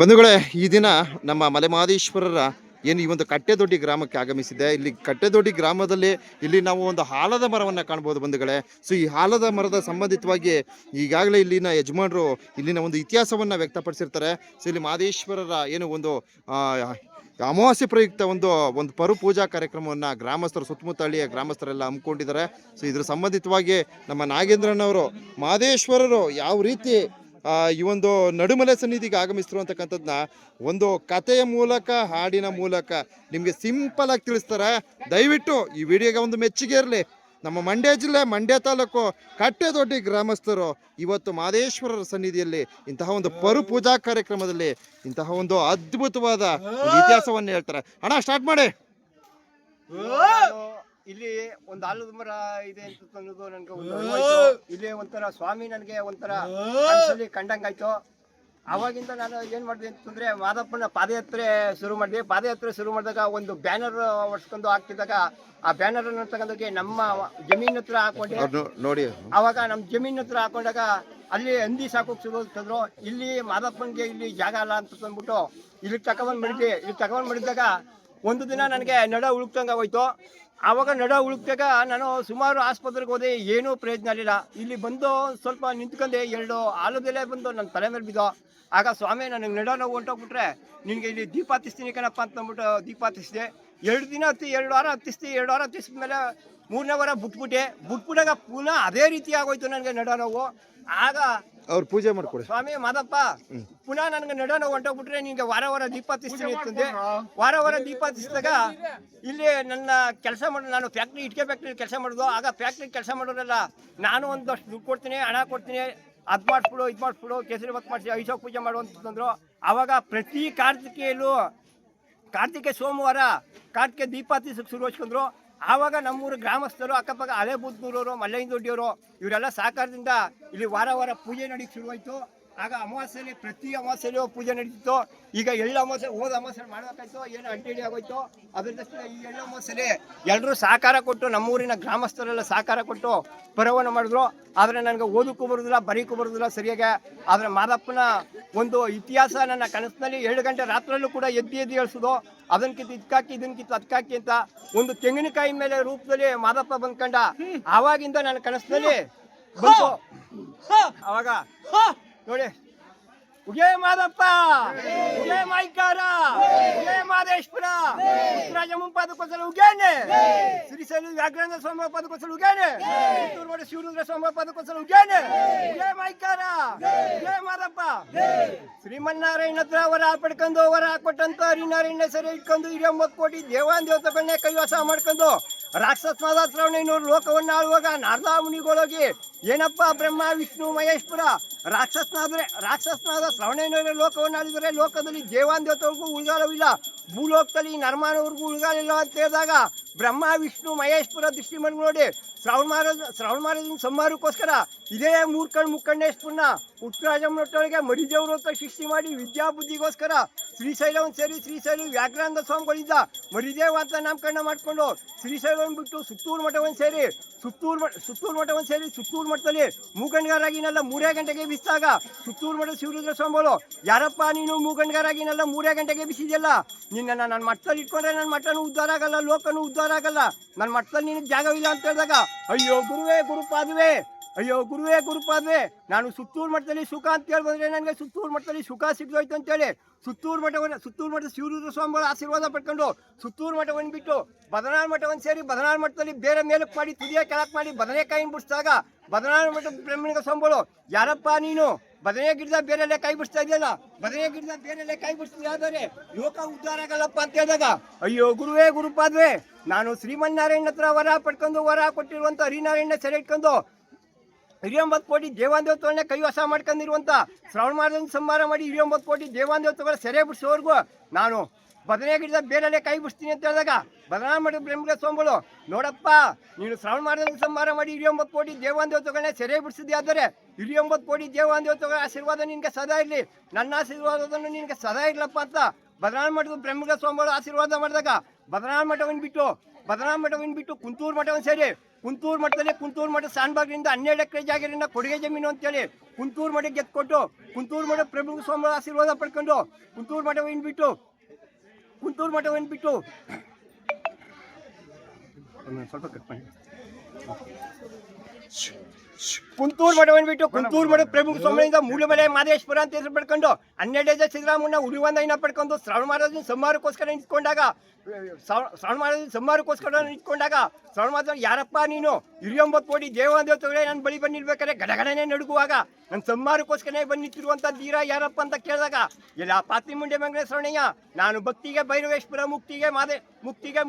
ಬಂಧುಗಳೇ, ಈ ದಿನ ನಮ್ಮ ಮಲೆಮಹದೇಶ್ವರರ ಏನು ಈ ಒಂದು ಕಟ್ಟೆದೊಡ್ಡಿ ಗ್ರಾಮಕ್ಕೆ ಆಗಮಿಸಿದೆ. ಇಲ್ಲಿ ಕಟ್ಟೆದೊಡ್ಡಿ ಗ್ರಾಮದಲ್ಲಿ ಇಲ್ಲಿ ನಾವು ಒಂದು ಹಾಲದ ಮರವನ್ನು ಕಾಣ್ಬೋದು ಬಂಧುಗಳೇ. ಸೊ ಈ ಹಾಲದ ಮರದ ಸಂಬಂಧಿತವಾಗಿ ಈಗಾಗಲೇ ಇಲ್ಲಿನ ಯಜಮಾನರು ಇಲ್ಲಿನ ಒಂದು ಇತಿಹಾಸವನ್ನು ವ್ಯಕ್ತಪಡಿಸಿರ್ತಾರೆ. ಸೊ ಇಲ್ಲಿ ಮಹದೇಶ್ವರರ ಏನು ಒಂದು ಅಮಾವಾಸ್ಯ ಪ್ರಯುಕ್ತ ಒಂದು ಒಂದು ಪರು ಪೂಜಾ ಕಾರ್ಯಕ್ರಮವನ್ನು ಗ್ರಾಮಸ್ಥರು ಸುತ್ತಮುತ್ತ ಹಳ್ಳಿಯ ಗ್ರಾಮಸ್ಥರೆಲ್ಲ ಹಮ್ಮಿಕೊಂಡಿದ್ದಾರೆ. ಸೊ ಇದ್ರ ಸಂಬಂಧಿತವಾಗಿ ನಮ್ಮ ನಾಗೇಂದ್ರನವರು ಮಾದೇಶ್ವರರು ಯಾವ ರೀತಿ ಈ ಒಂದು ನಡುಮಲೆ ಸನ್ನಿಧಿಗೆ ಆಗಮಿಸಿರುವಂತಕ್ಕಂಥದ್ದನ್ನ ಒಂದು ಕಥೆಯ ಮೂಲಕ, ಹಾಡಿನ ಮೂಲಕ ನಿಮಗೆ ಸಿಂಪಲ್ ಆಗಿ ತಿಳಿಸ್ತಾರೆ. ದಯವಿಟ್ಟು ಈ ವಿಡಿಯೋಗೆ ಒಂದು ಮೆಚ್ಚುಗೆ ಇರಲಿ. ನಮ್ಮ ಮಂಡ್ಯ ಜಿಲ್ಲೆ, ಮಂಡ್ಯ ತಾಲೂಕು ಕಟ್ಟೆ ಕಟ್ಟೆದೊಡ್ಡಿ ಗ್ರಾಮಸ್ಥರು ಇವತ್ತು ಮಾದೇಶ್ವರರ ಸನ್ನಿಧಿಯಲ್ಲಿ ಇಂತಹ ಒಂದು ಪರು ಪೂಜಾ ಕಾರ್ಯಕ್ರಮದಲ್ಲಿ ಇಂತಹ ಒಂದು ಅದ್ಭುತವಾದ ಇತಿಹಾಸವನ್ನು ಹೇಳ್ತಾರೆ. ಅಣ್ಣ ಸ್ಟಾರ್ಟ್ ಮಾಡಿ. ಇಲ್ಲಿ ಒಂದು ಆಲದ ಮರ ಇದೆ ಅಂತ ಅನ್ನೋದು ನನಗೆ ಒಂದು ಅರಿವಾಯ್ತು. ಇಲ್ಲಿ ಒಂಥರ ಸ್ವಾಮಿ ನನಗೆ ಒಂಥರ ಕನಸಲ್ಲಿ ಕಂಡಂಗಾಯ್ತು ಅವಾಗಿಂದ ನಾನು ಏನ್ ಮಾಡಿದೆ ಅಂತಂದ್ರೆ ಮಾದಪ್ಪನ ಪಾದಯಾತ್ರೆ ಶುರು ಮಾಡಿದೆ. ಪಾದಯಾತ್ರೆ ಶುರು ಮಾಡಿದಾಗ ಒಂದು ಬ್ಯಾನರ್ ಹೊಡ್ಸ್ಕೊಂಡು ಹಾಕ್ತಿದ್ದಾಗ ಆ ಬ್ಯಾನರ್ ಅನ್ನು ತಗೊಂಡೋಗಿ ನಮ್ಮ ಜಮೀನ್ ಹತ್ರ ಹಾಕೊಂಡೆ. ನೋಡಿ. ಅವಾಗ ನಮ್ಮ ಜಮೀನ್ ಹತ್ರ ಹಾಕೊಂಡಾಗ ಅಲ್ಲಿ ಹಂದಿ ಸಾಕೋಕ್ ಶುರು ಅಂತಂದ್ರು ಇಲ್ಲಿ ಮಾದಪ್ಪನ್ಗೆ ಇಲ್ಲಿ ಜಾಗ ಅಲ್ಲ ಅಂತ ಅಂದ್ಬಿಟ್ಟು ಇಲ್ಲಿ ತಗೊಂಡ್ ಮಾಡಿದ್ವಿ ಇಲ್ಲಿ ತಗೊಂಡ್ ಮಾಡಿದಾಗ ಒಂದು ದಿನ ನನಗೆ ನಡ ಉಳುಕ್ತಂಗ ಹೋಯ್ತು. ಆವಾಗ ನಡ ಉಳುಕ್ದಾಗ ನಾನು ಸುಮಾರು ಆಸ್ಪತ್ರೆಗೆ ಹೋದೆ, ಏನೂ ಪ್ರಯೋಜನ ಇಲ್ಲ ಇಲ್ಲಿ ಬಂದು ಸ್ವಲ್ಪ ನಿಂತ್ಕೊಂಡೆ, ಎರಡು ಆಲದೆಲೆ ಬಂದು ನನ್ನ ತಲೆ ಮೇಲೆ ಬಿದ್ದೋ. ಆಗ ಸ್ವಾಮಿ, ನನಗೆ ನಡ ನೋವು ಹೊಂಟೋಗ್ಬಿಟ್ರೆ, ನಿನಗೆ ಇಲ್ಲಿ ದೀಪ ಹತ್ತಿಸ್ತೀನಿ ಕಣಪ್ಪ ಅಂತ ಅಂದ್ಬಿಟ್ಟು ದೀಪ ಹತ್ತಿಸಿದೆ. ಎರಡು ದಿನ ಹತ್ತಿ, ಎರಡು ವಾರ ಹತ್ತಿಸ್ತಿ ಎರಡು ವಾರ ಹತ್ತಿಸಿದ್ಮೇಲೆ ಮೂರನೇ ವಾರ ಬಿಟ್ಬಿಟ್ಟೆ. ಬಿಟ್ಬಿಟ್ಟಾಗ ಪುನಃ ಅದೇ ರೀತಿ ಆಗೋಯ್ತು ನನಗೆ ನಡ ನೋವು. ಆಗ ಅವ್ರು ಪೂಜೆ ಮಾಡ್ಕೊಡಿ. ಸ್ವಾಮಿ ಮಾದಪ್ಪ ಪುನಃ ನನಗೆ ನಡೋಣ ಹೊಂಟೋಗ್ಬಿಟ್ರೆ ನಿಂಗೆ ವಾರ ವಾರ ದೀಪ ಹತ್ತಿಸ್ತೀನಿ ಅಂತಂದೆ. ವಾರ ವಾರ ದೀಪ ಹತ್ತಿಸಿದಾಗ ಇಲ್ಲಿ ನನ್ನ ಕೆಲಸ ಮಾಡ ನಾನು ಫ್ಯಾಕ್ಟ್ರಿ ಇಟ್ಕೆ ಫ್ಯಾಕ್ಟ್ರಿ ಕೆಲಸ ಮಾಡೋದು. ಆಗ ಫ್ಯಾಕ್ಟ್ರಿ ಕೆಲಸ ಮಾಡೋರಲ್ಲ ನಾನು ಒಂದಷ್ಟು ದುಡ್ಡು ಕೊಡ್ತೀನಿ ಹಣ ಕೊಡ್ತೀನಿ ಅದ್ ಮಾಡಿಸ್ಬಿಡು ಇದು ಮಾಡಿಸ್ಬಿಡು ಕೇಸರಿ ಬತ್ ಮಾಡಿಸಿ ಐಶೋಕ್ ಪೂಜೆ ಮಾಡು ಅಂತಂದ್ರು ಆವಾಗ ಪ್ರತಿ ಕಾರ್ತಿಕೆಯಲ್ಲೂ ಕಾರ್ತಿಕೆ ಸೋಮವಾರ ಕಾರ್ತಿಕೆ ದೀಪ ಹತ್ತಿಸಕ್ಕೆ ಶುರು ಹಚ್ಕೊಂಡ್ರು. ಆವಾಗ ನಮ್ಮೂರು ಗ್ರಾಮಸ್ಥರು, ಅಕ್ಕಪಕ್ಕ ಹಳೆ ಬುದ್ಧೂರವರು ಮಲ್ಲಯ್ಯ ದೊಡ್ಡಿಯವರು ಇವರೆಲ್ಲ ಸಹಕಾರದಿಂದ ಇಲ್ಲಿ ವಾರ ವಾರ ಪೂಜೆ ನಡೀಕ್ ಶುರುವಾಯಿತು. ಆಗ ಅಮಾವಾಸ್ಯೆಯಲ್ಲಿ ಪ್ರತಿ ಅಮಾವಾಸ್ಯೆಯಲ್ಲೂ ಪೂಜೆ ನಡೀತಿತ್ತು. ಈಗ ಎಳ್ಳು ಅಮಾವಾಸ್ಯೆ ಹೋದ ಅಮಾವಾಸ್ಯೆ ಮಾಡಬೇಕಾಯ್ತು ಏನು ಅಡ್ಡಿ ಆಗೋಯ್ತು. ಅದರಿಂದ ತಕ್ಷಣ ಈ ಎಳ್ಳು ಅಮಾವಾಸ್ಯೆಯಲ್ಲಿ ಎಲ್ಲರೂ ಸಹಕಾರ ಕೊಟ್ಟು ನಮ್ಮೂರಿನ ಗ್ರಾಮಸ್ಥರೆಲ್ಲ ಸಹಕಾರ ಕೊಟ್ಟು ಪರವನ್ನು ಮಾಡಿದ್ರು. ಆದರೆ ನನಗೆ ಓದಕ್ಕೂ ಬರೋದಿಲ್ಲ ಬರೀಕ್ಕೂ ಬರೋದಿಲ್ಲ ಸರಿಯಾಗಿ. ಆದರೆ ಮಾದಪ್ಪನ ಒಂದು ಇತಿಹಾಸ ನನ್ನ ಕನಸಿನಲ್ಲಿ ಎರಡು ಗಂಟೆ ರಾತ್ರಲ್ಲೂ ಕೂಡ ಎದ್ದು ಎದ್ದು ಹೇಳ್ಸೋದು. ಅದನ್ಕಿತ್ತು ಇದಕ್ಕಾಕಿ ಇದನ್ನ ಕಿತ್ತು ಅದಕ್ಕಾಕಿ ಅಂತ ಒಂದು ತೆಂಗಿನಕಾಯಿ ಮೇಲೆ ರೂಪದಲ್ಲಿ ಮಾದಪ್ಪ ಬಂದ್ಕಂಡ. ಆವಾಗಿಂದ ನನ್ನ ಕನಸಿನಲ್ಲಿ ಬಂತು. ಅವಾಗ ನೋಡಿ. ಉಗೇ ಮಾದಪ್ಪ. ಉಗೇ ಮಾಯ್ಕಾರ. ಉಗೇ ಮಾದೇಶ್ವರ ರಾಜ ಮುಂಪಾದಕ್ಕೋಸ್ಕರ ಉಗೇನೆ. ಶ್ರೀಶೈಲ ವ್ಯಾಘ್ರೇಂದ್ರ ಸ್ವಾಮಿ ಪಾದಕ್ಕೋಸ್ಕರ ಉಗೇನೆ. ಪುತ್ತೂರು ಮಾಡಿ ಶಿವರುದ್ರ ಸ್ವಾಮಿ ಪಾದಕ್ಕೋಸ್ಕರ ಉಗೇನೆ. ಉಗೇ ಮಾಯ್ಕಾರ. ಉಗೇ ಮಾದಪ್ಪ. ಶ್ರೀಮನ್ನಾರಾಯಣ ಹತ್ರ ವರ ಪಡ್ಕೊಂಡು ವರ ಕೊಟ್ಟಂತ ಹರಿನಾರಾಯಣ ಸರಿ ಇಟ್ಕೊಂಡು ಹಿರಿಯೊಂಬತ್ತು ಕೋಟಿ ದೇವಾನ್ ದೇವತೆಗಳನ್ನೇ ಕೈವಾಸ ಮಾಡ್ಕೊಂಡು ರಾಕ್ಷಸನಾದ ಶ್ರವಣೆನೂರು ಲೋಕವನ್ನ ಆಳುವಾಗ ನಾರದಾ ಮುನಿಗಳೋಗಿ ಏನಪ್ಪ ಬ್ರಹ್ಮ, ವಿಷ್ಣು, ಮಹೇಶ್ವರ, ರಾಕ್ಷಸನಾದ್ರೆ, ರಾಕ್ಷಸನಾದ ಶ್ರವಣೆನೂರ ಲೋಕವನ್ನ ಆಳಿದರೆ ಲೋಕದಲ್ಲಿ ದೇವಾನ್ ದೇವತೆಗಳಿಗೂ ಉಳಿಗಾಲವಿಲ್ಲ ಭೂಲೋಕದಲ್ಲಿ ನರ್ಮಾನವ್ರಿಗೂ ಉಳಿಗಾಲಿಲ್ಲ ಅಂತ ಹೇಳಿದಾಗ ಬ್ರಹ್ಮ, ವಿಷ್ಣು, ಮಹೇಶ್ವರ ದೃಷ್ಟಿ ಮಾಡಿ ನೋಡಿ ಶ್ರವಣ ಮಹಾರಾಜ ಶ್ರವಣ ಮಹಾರಾಜನ ಸಂಹಾರಕ್ಕೋಸ್ಕರ ಇದೇ ಮೂರ್ಕಣ್ ಮುಕ್ಕಣ್ಣೇಶ್ವರನ ಉತ್ತರಾಜಮ್ಮನೊಟ್ಟೊಳಗೆ ಮರಿದೇವರು ಅಂತ ಸೃಷ್ಟಿ ಮಾಡಿ ವಿದ್ಯಾ ಬುದ್ಧಿಗೋಸ್ಕರ ಶ್ರೀಶೈಲವನ್ನು ಸೇರಿ ಶ್ರೀಶೈಲ ವ್ಯಾಘ್ರಾನಂದ ಸ್ವಾಮಿಗಳಿದ್ದ ಮರಿದೇವ ಅಂತ ನಾಮಕರಣ ಮಾಡಿಕೊಂಡು ಶ್ರೀಶೈಲವನ್ನು ಬಿಟ್ಟು ಸುತ್ತೂರು ಮಠವನ್ನು ಸೇರಿ ಸುತ್ತೂರು ಮಠ, ಸುತ್ತೂರು ಮಠವನ್ನು ಸೇರಿ ಸುತ್ತೂರು ಮಠದಲ್ಲಿ ಮೂಗಣ್ಗಾರಾಗಿನೆಲ್ಲ ಮೂರೇ ಗಂಟೆಗೆ ಬಿಸಿದಾಗ ಸುತ್ತೂರು ಮಠದ ಶಿವರುದ್ರ ಸ್ವಾಮಿಗಳು, ಯಾರಪ್ಪ, ನೀನು ಮೂಗಣ್ಗಾರಾಗಿನೆಲ್ಲ ಮೂರೇ ಗಂಟೆಗೆ ಬಿಸಿದೆಯಲ್ಲ? ನಿನ್ನನ್ನು ನನ್ನ ಮಠದಲ್ಲಿ ಇಟ್ಕೊಂಡ್ರೆ ನನ್ನ ಮಠನೂ ಉದ್ಧಾರ ಆಗಲ್ಲ, ಲೋಕನೂ ಉದ್ಧಾರ ಆಗಲ್ಲ. ನನ್ನ ಮಠದಲ್ಲಿ ನಿನಗೆ ಜಾಗವಿಲ್ಲ ಅಂತ ಹೇಳಿದಾಗ, ಅಯ್ಯೋ, ಗುರುವೇ, ಗುರುಪಾದವೇ ಅಯ್ಯೋ, ಗುರುವೇ ಗುರುಪಾದ್ರೆ ನಾನು ಸುತ್ತೂರು ಮಠದಲ್ಲಿ ಸುಖ ಅಂತ ಹೇಳಿ ಬಂದ್ರೆ ನನಗೆ ಸುತ್ತೂರು ಮಠದಲ್ಲಿ ಸುಖ ಸಿಗ್ದೋಯ್ತು ಅಂತೇಳಿ. ಸುತ್ತೂರು ಮಠವನ್ನು ಸುತ್ತೂರು ಮಠದ ಶಿವರುದ್ರ ಸ್ವಾಮಿಗಳ ಆಶೀರ್ವಾದ ಪಡ್ಕೊಂಡು ಸುತ್ತೂರು ಮಠವನ್ನು ಬಿಟ್ಟು ಬದನಾಳ್ ಮಠವನ್ನು ಸೇರಿ ಬದನಾಳ್ ಮಠದಲ್ಲಿ ಬೇರೆ ಮೇಲಕ್ಕೆ ಮಾಡಿ ತುದಿಯ ಕೆಳಕ್ಕೆ ಮಾಡಿ ಬದನೆಕಾಯಿ ಬಿಡಿಸಿದಾಗ ಬದನಾಳ್ ಮಠದ ಬ್ರಹ್ಮಣಿಗ ಸ್ವಾಮಿಗಳು, ಯಾರಪ್ಪ ನೀನು? ಬದನೆ ಗಿಡದ ಬೇರೆಲ್ಲೇ ಕೈ ಬಿಡಿಸ್ತಾ ಇದೆಯಲ್ಲ? ಬದನೆ ಗಿಡದ ಬೇರೆಲ್ಲೇ ಕೈ ಬಿಡಿಸ್ತಾ ಆದರೆ ಲೋಕ ಉದ್ಧಾರ ಆಗಲ್ಲಪ್ಪ ಅಂತ ಹೇಳಿದಾಗ, ಅಯ್ಯೋ, ಗುರುವೇ, ಗುರುಪಾದ್ವೆ, ನಾನು ಶ್ರೀಮನ್ನಾರಾಯಣ ಹತ್ರ ವರ ಪಡ್ಕೊಂಡು ವರ ಕೊಟ್ಟಿರುವಂತ ಹರಿನಾರಾಯಣ ಸೆರೆ ಇಟ್ಕೊಂಡು ಹಿರಿಯೊಂಬತ್ತು ಕೋಟಿ ದೇವಾನ್ದೇವತೆಗಳನ್ನ ಕೈ ವಸ ಮಾಡ್ಕೊಂಡಿರುವಂತ ಶ್ರವಣ ಮಾರ್ಗದ ಸಂಹಾರ ಮಾಡಿ ಹಿರಿಯೊಂಬತ್ತು ಕೋಟಿ ದೇವಾಂದೇವತೆಗಳ ಸೆರೆ ಬಿಡಿಸೋವರೆಗೂ ನಾನು ಬದನೆ ಗಿಡದ ಬೇರೆ ಕೈ ಬಿಡಿಸ್ತೀನಿ ಅಂತ ಹೇಳಿದಾಗ ಬದನಾ ಮಾಡಿದ ಬ್ರಹ್ಮಗ ಸ್ವಾಮಿಗಳು, ನೋಡಪ್ಪ, ನೀನು ಶ್ರವಣ ಮಾರ್ಗದ ಸಂಹಾರ ಮಾಡಿ ಹಿರಿಯೊಂಬತ್ತು ಕೋಟಿ ದೇವಾಂದೇವತೆಗಳನ್ನ ಸೆರೆ ಬಿಡಿಸಿದ್ದೆ ಆದರೆ ಹಿರಿಯೊಂಬತ್ತು ಕೋಟಿ ದೇವಾಂದೇವತೆಗಳ ಆಶೀರ್ವಾದ ನಿನಗೆ ಸದಾ ಇರಲಿ. ನನ್ನ ಆಶೀರ್ವಾದವನ್ನು ನಿನಗೆ ಸದಾ ಇರ್ಲಪ್ಪ ಅಂತ ಬದನಾಳ್ ಮಾಡಿದ ಬ್ರಹ್ಮಗ ಸ್ವಾಮಿಗಳು ಆಶೀರ್ವಾದ ಮಾಡಿದಾಗ ಬದನಾಳ್ ಮಠವನ್ನು ಬಿಟ್ಟು ಬದನಾಳ್ ಮಠವನ್ನು ಬಿಟ್ಟು ಕುಂತೂರು ಮಠವನ್ನು ಸೇರಿ ಕುಂತೂರು ಮಠದಲ್ಲಿ ಕುಂತೂರು ಮಠ ಸಾನ್ಬಾಗ್ರಿಂದ ಹನ್ನೆರಡು ಎಕರೆ ಜಾಗರಿಂದ ಕೊಡುಗೆ ಜಮೀನು ಅಂತೇಳಿ ಕುಂತೂರು ಮಠಕ್ಕೆ ಗೆದ್ಕೊಟ್ಟು ಕುಂತೂರು ಮಠ ಪ್ರಭು ಸ್ವಾಮಿ ಆಶೀರ್ವಾದ ಪಡ್ಕೊಂಡು ಕುಂತೂರು ಮಠವನ್ನು ಬಿಟ್ಟು ಕುಂತೂರು ಮಠವನ್ನು ಬಿಟ್ಟು ಸ್ವಲ್ಪ ಕಟ್ ಮಾಡಿ. ಕುಂತೂರು ಮಠವನ್ನು ಬಿಟ್ಟು ಕುಂತೂರು ಮಠ ಪ್ರಮುಖ ಸ್ವಾಮಿಯಿಂದ ಮೂಡುಮಲೆ ಮಾದೇಶ್ವರ ಅಂತ ಹೆಸರು ಪಡ್ಕೊಂಡು ಹನ್ನೆರಡನೇ ಸಿದ್ದರಾಮಣ್ಣ ಉಳಿವಂದೈನ ಪಡ್ಕೊಂಡು ಶ್ರವಣ ಮಹಾರಾಜನ ಸಂಹಾರಕ್ಕೋಸ್ಕರ ನಿಂತ್ಕೊಂಡಾಗ ಶ್ರವಣ ಮಹಾರಾಜನ ಸಂಹಾರಕ್ಕೋಸ್ಕರ ನಿಂತ್ಕೊಂಡಾಗ ಶ್ರವಣ ಮಹಾರಾಜ ಯಾರಪ್ಪ ನೀನು? ಹಿರಿಯೊಂಬತ್ತು ಕೋಟಿ ದೇವಾದೇವತೆಗಳೇ ನನ್ನ ಬಳಿ ಬಂದಿರ್ಬೇಕಾದ್ರೆ ಗಡಗಡನೆ ನಡುಗುವಾಗ ನನ್ನ ಸಂಹಾರಕ್ಕೋಸ್ಕರನೇ ಬಂದು ನಿಂತಿರುವಂಥ ಧೀರ ಯಾರಪ್ಪ ಅಂತ ಕೇಳಿದಾಗ ಇಲ್ಲ ಪಾತಿ ಮುಂಡೆ ಮಂಗನ ಶ್ರವಣಯ್ಯ ನಾನು ಭಕ್ತಿಗೆ ಭೈರವೇಶ್ವರ, ಮುಕ್ತಿಗೆ ಮಾದೇ, ಮುಕ್ತಿಗೆ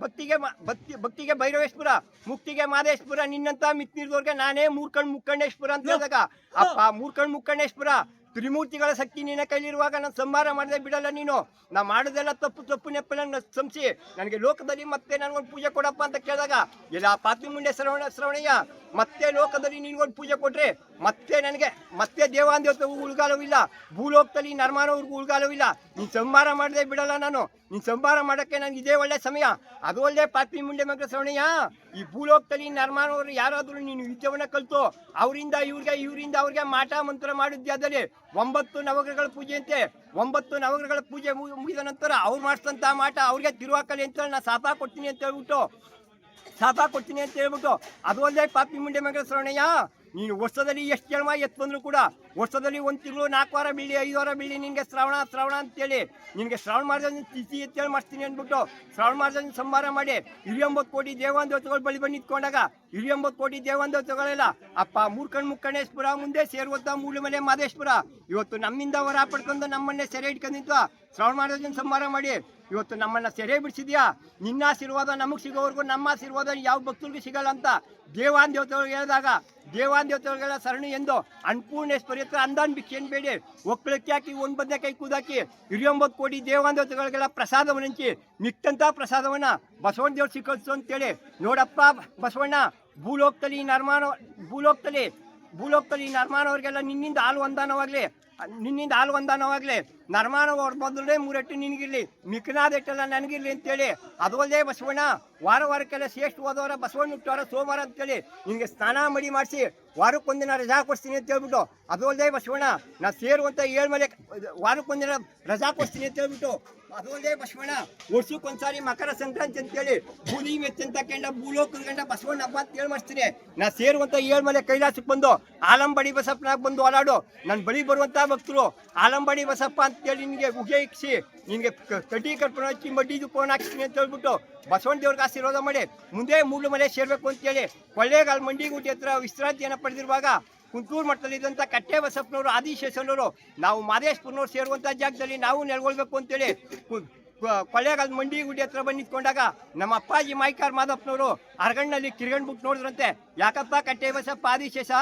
ಭಕ್ತಿಗೆ ಭಕ್ತಿ, ಭಕ್ತಿಗೆ ಭೈರವೇಶ್ವರ, ಮುಕ್ತಿಗೆ ಮಾದೇಶ್ವರ ನಿನ್ನಂತ ಮಿತ್ತಿರ್ದವ್ರಿಗೆ ನಾನೇ ಮೂರ್ಕಣ್ ಮುಕ್ಕಣ್ಣೇಶ್ವರ ಅಂತ ಹೇಳಿದಾಗ ಅಪ್ಪ ಮೂರ್ಕಣ್ ಮುಕ್ಕಣ್ಣೇಶ್ವರ ತ್ರಿಮೂರ್ತಿಗಳ ಶಕ್ತಿ ನಿನ್ನ ಕೈಲಿರುವಾಗ ನಾನು ಸಂಹಾರ ಮಾಡದೆ ಬಿಡಲ್ಲ ನೀನು. ನಾ ಮಾಡೋದೆಲ್ಲ ತಪ್ಪು ತಪ್ಪು ನೆಪ್ಪಲನ್ನು ಸಂಸಿ. ನನಗೆ ಲೋಕದಲ್ಲಿ ಮತ್ತೆ ನನಗೊಂದು ಪೂಜೆ ಕೊಡಪ್ಪ ಅಂತ ಕೇಳಿದಾಗ ಇಲ್ಲ ಪಾತಿ ಮುಂಡೆ ಶ್ರವಣ ಶ್ರವಣಯ್ಯ ಮತ್ತೆ ಲೋಕದಲ್ಲಿ ನಿನ್ಗೊಂದು ಪೂಜೆ ಕೊಟ್ರೆ ಮತ್ತೆ ನನಗೆ ಮತ್ತೆ ದೇವಾಂದೇವತೆಗೂ ಉಳ್ಗಾಲವಿಲ್ಲ ಭೂಲೋಕದಲ್ಲಿ ನರ್ಮಾನವ್ರಿಗೂ ಉಳ್ಗಾಲವಿಲ್ಲ ನೀನು ಸಂಹಾರ ಮಾಡದೆ ಬಿಡಲ್ಲ ನಾನು. ನೀನು ಸಂಹಾರ ಮಾಡೋಕ್ಕೆ ನನಗೆ ಇದೇ ಒಳ್ಳೆ ಸಮಯ. ಅದು ಒಳ್ಳೆ ಪಾತಿ ಮುಂಡೆ ಮಗ ಶ್ರವಣಯ್ಯ ಈ ಭೂಲೋಕದಲ್ಲಿ ನರ್ಮಾನವರು ಯಾರಾದರೂ ನೀನು ಯುದ್ಧವನ್ನ ಕಲ್ತು ಅವರಿಂದ ಇವ್ರಿಗೆ, ಇವರಿಂದ ಅವ್ರಿಗೆ ಮಾಟ ಮಂತ್ರ ಮಾಡಿದ್ಯಾದಲ್ಲಿ ಒಂಬತ್ತು ನವಗ್ರಹಗಳ ಪೂಜೆ ಅಂತೆ. ಒಂಬತ್ತು ನವಗ್ರಹಗಳ ಪೂಜೆ ಮುಗಿ- ಮುಗಿದ ನಂತರ ಅವ್ರು ಮಾಡಿಸಿದಂಥ ಮಾಟ ಅವ್ರಿಗೆ ತಿರುವಾಕಲಿ ಅಂತ ನಾ ಶಾಪ ಕೊಡ್ತೀನಿ ಅಂತ ಹೇಳ್ಬಿಟ್ಟು ಶಾಪ ಕೊಡ್ತೀನಿ ಅಂತ ಹೇಳ್ಬಿಟ್ಟು, ಅದು ಅಲ್ಲದೆ ಪಾಪಿ ಮುಂಡೆ ಮಗ ಶ್ರವಣಯ್ಯ ನೀನು ವರ್ಷದಲ್ಲಿ ಎಷ್ಟು ಜನ್ಮ ಎತ್ತು ಬಂದರೂ ಕೂಡ ವರ್ಷದಲ್ಲಿ ಒಂದು ತಿಂಗಳು, ನಾಲ್ಕು ವಾರ ಬೀಳಿ, ಐದು ವಾರ ಬೀಳಿ, ನಿನಗೆ ಶ್ರಾವಣ ಶ್ರಾವಣ ಅಂತೇಳಿ. ನಿನಗೆ ಶ್ರಾವಣ ಮಾಡಿದ ತಿಥಿ ಎತ್ತೇಳಿ ಮಾಡ್ತೀನಿ ಅಂದ್ಬಿಟ್ಟು ಶ್ರಾವಣ ಮಾಡಿದ ಸಂಹಾರ ಮಾಡಿ ಹಿರಿಯೊಂಬತ್ತು ಕೋಟಿ ದೇವಾಂದೇವತೆಗಳು ಬಳಿ ಬಂದು ನಿಂತ್ಕೊಂಡಾಗ ಹಿರಿಯೊಂಬತ್ತು ಕೋಟಿ ದೇವಾಂದೇವತೆಗಳೆಲ್ಲ ಅಪ್ಪ ಮೂರ್ಕಣ್ ಮುಕ್ಕಣೇಶ್ವರ ಮುಂದೆ ಸೇರುವಂತ ಮೂಳುಮಲೆ ಮಾದೇಶ್ವರ, ಇವತ್ತು ನಮ್ಮಿಂದ ಹೊರ ಪಡ್ಕೊಂಡು ನಮ್ಮನ್ನೇ ಸೆರೆ ಇಟ್ಕೊಂಡಿದ್ವ ಶ್ರಾವಣ ಮಾಡಿದ ಸಂಹಾರ ಮಾಡಿ. ಇವತ್ತು ನಮ್ಮನ್ನ ಸೆರೆ ಬಿಡಿಸಿದ್ಯಾ? ನಿನ್ನ ಆಶೀರ್ವಾದ ನಮಗೆ ಸಿಗೋವರೆಗೂ ನಮ್ಮ ಆಶೀರ್ವಾದ ಯಾವ ಭಕ್ತರಿಗೂ ಸಿಗಲ್ಲ ಅಂತ ದೇವಾನ್ ದೇವತೆಗಳು ಹೇಳಿದಾಗ ದೇವಾನ್ ದೇವತೆಗಳ ಸರಣಿ ಎಂದು ಅನ್ಪೂರ್ಣೇಶ್ವರಿ ಹತ್ರ ಅಂದಾನ್ ಭಿಕ್ಷೆ ಬೇಡಿ, ಒಕ್ಕಳಕ್ಕೆ ಹಾಕಿ ಒಂದು ಬದನೆಕಾಯಿ ಕೂದಾಕಿ ಹಿರಿಯೊಂಬತ್ತು ಕೋಟಿ ದೇವಾನ್ ದೇವತೆಗಳಿಗೆಲ್ಲ ಪ್ರಸಾದವನ್ನು ಹಂಚಿ ನಿಕ್ತಂತ ಪ್ರಸಾದವನ್ನ ಬಸವಣ್ಣ ದೇವ್ರು ಸಿಕ್ಕಲ್ಸು ಅಂತೇಳಿ. ನೋಡಪ್ಪ ಬಸವಣ್ಣ, ಭೂಲೋಕದಲ್ಲಿ ನರ್ಮಾನ ಭೂಲೋಕದಲ್ಲಿ ಭೂಲೋಕದಲ್ಲಿ ನರ್ಮಾನವ್ರಿಗೆಲ್ಲ ನಿನ್ನಿಂದ ಹಾಲು ಹೊಂದಾನವಾಗ್ಲಿ ನಿನ್ನಿಂದ ಹಾಲು ಒಂದಾನವಾಗ್ಲಿ ನರ್ಮಾನ ಅವ್ರ ಮೊದಲೇ ಮೂರೆಟ್ಟು ನಿನಗಿರ್ಲಿ ಮಿಕ್ನಾದೆಟ್ಟೆಲ್ಲ ನನಗಿರ್ಲಿ ಅಂತೇಳಿ. ಅದು ಅಲ್ಲದೆ ಬಸವಣ್ಣ, ವಾರ ವಾರಕ್ಕೆಲ್ಲ ಶ್ರೇಷ್ಠ ಹೋದವರ ಬಸವಣ್ಣ ಹುಟ್ಟವರ ಸೋಮವಾರ ಅಂತೇಳಿ ನಿನಗೆ ಸ್ನಾನ ಮಡಿ ಮಾಡಿಸಿ ವಾರಕ್ಕೊಂದಿನ ರಜಾ ಕೊಡ್ತೀನಿ ಅಂತ ಹೇಳ್ಬಿಟ್ಟು. ಅದು ಅಲ್ಲದೆ ಬಸವಣ್ಣ, ನಾ ಸೇರುವಂತ ಏಳ್ಮಲೆ ಮೇಲೆ ವಾರಕ್ಕೊಂದಿನ ರಜಾ ಕೊಡ್ತೀನಿ ಅಂತ ಹೇಳ್ಬಿಟ್ಟು. ಅದು ಅಲ್ಲದೆ ಬಸವಣ್ಣ, ವರ್ಷಕ್ಕೊಂದ್ಸಾರಿ ಮಕರ ಸಂಕ್ರಾಂತಿ ಅಂತೇಳಿ ಭೂಮಿ ಮೆಚ್ಚಂತ ಕಂಡ ಭೂಲೋಕದ ಗಂಡ ಬಸವಣ್ಣ ಹಬ್ಬ ಅಂತ ಹೇಳಿ ನಾ ಸೇರುವಂತ ಏಳ್ಮಲೆ ಮೇಲೆ ಕೈಲಾಸಕ್ಕೆ ಬಂದು, ಆಲಂಬಡಿ ಬಸಪ್ಪನಾಗ ಬಂದು ಓಡಾಡು. ನನ್ನ ಬಳಿ ಬರುವಂತ ಭಕ್ತರು, ಆಲಂಬಡಿ ಬಸಪ್ಪ ಅಂತೇಳಿ ನಿನಗೆ ಉಗೆ ಇಕ್ಸಿ ನಿನಗೆ ಕಡ್ಡಿ ಕಟ್ಕೊಂಡು ಹಚ್ಚಿ ಮಡ್ಡಿದು ಕೋಣ ಹಾಕ್ತೀನಿ ಅಂತ ಹೇಳ್ಬಿಟ್ಟು ಬಸವಣ್ಣ ದೇವ್ರಿಗೆ ಆಶೀರ್ವಾದ ಮಾಡಿ ಮುಂದೆ ಮೂಳು ಮನೆ ಸೇರ್ಬೇಕು ಅಂತೇಳಿ ಕೊಳ್ಳೇಗಾಲ ಮಂಡಿಗುಡಿ ಹತ್ರ ವಿಶ್ರಾಂತಿಯನ್ನು ಪಡೆದಿರುವಾಗ ಕುಂತೂರು ಮಠದಲ್ಲಿ ಇದ್ದಂಥ ಕಟ್ಟೆ ಬಸಪ್ಪನವರು ಆದಿಶೇಷನವರು ನಾವು ಮಾದೇಶ್ಪುರನವ್ರು ಸೇರುವಂಥ ಜಾಗದಲ್ಲಿ ನಾವು ನೆಲೆಗೊಳ್ಬೇಕು ಅಂತೇಳಿ ಕೊಳ್ಳೇಗಾಲ ಮಂಡಿ ಗುಡಿ ಹತ್ರ ಬಂದು ನಿಂತ್ಕೊಂಡಾಗ ನಮ್ಮ ಅಪ್ಪಾಜಿ ಮಾಯ್ಕಾರ್ ಮಾದಪ್ಪನವರು ಅರಗಣ್ಣಲ್ಲಿ ಕಿರ್ಗಂಡ್ಬಿಟ್ಟು ನೋಡಿದ್ರಂತೆ ಯಾಕಪ್ಪ ಕಟ್ಟೆ ಬಸಪ್ಪ ಆದಿಶೇಷ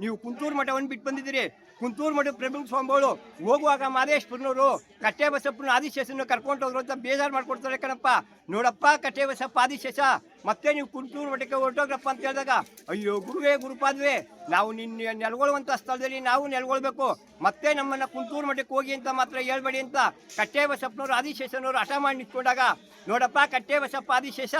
ನೀವು ಕುಂತೂರು ಮಠವನ್ನು ಬಿಟ್ಟು ಬಂದಿದ್ದೀರಿ ಕುಂತೂರು ಮಠ ಪ್ರಭು ಸ್ವಾಮಿಗಳು ಹೋಗುವಾಗ ಮಾದೇಶ್ವರನವರು ಕಟ್ಟೆ ಬಸಪ್ಪನ ಆದಿಶೇಷನ ಕರ್ಕೊಂಡು ಹೋದ್ರು ಅಂತ ಬೇಜಾರು ಮಾಡ್ಕೊಡ್ತಾರೆ ಕಣಪ್ಪ. ನೋಡಪ್ಪ ಕಟ್ಟೆ ಬಸಪ್ಪ ಆದಿಶೇಷ, ಮತ್ತೆ ನೀವು ಕುಂತೂರು ಮಠಕ್ಕೆ ಹೊರಟೋಗ್ರಪ್ಪ ಅಂತ ಹೇಳಿದಾಗ, ಅಯ್ಯೋ ಗುರುವೇ ಗುರುಪಾದ್ವೇ, ನಾವು ನಿನ್ನ ನೆಲೆಗೊಳ್ಳುವಂಥ ಸ್ಥಳದಲ್ಲಿ ನಾವು ನೆಲೆಗೊಳ್ಬೇಕು, ಮತ್ತೆ ನಮ್ಮನ್ನ ಕುಂತೂರು ಮಠಕ್ಕೆ ಹೋಗಿ ಅಂತ ಮಾತ್ರ ಹೇಳ್ಬೇಡಿ ಅಂತ ಕಟ್ಟೆ ಬಸಪ್ಪನವರು ಆದಿಶೇಷನವರು ಹಠ ಮಾಡಿ ನಿಂತ್ಕೊಂಡಾಗ, ನೋಡಪ್ಪ ಕಟ್ಟೆ ಬಸಪ್ಪ ಆದಿಶೇಷ,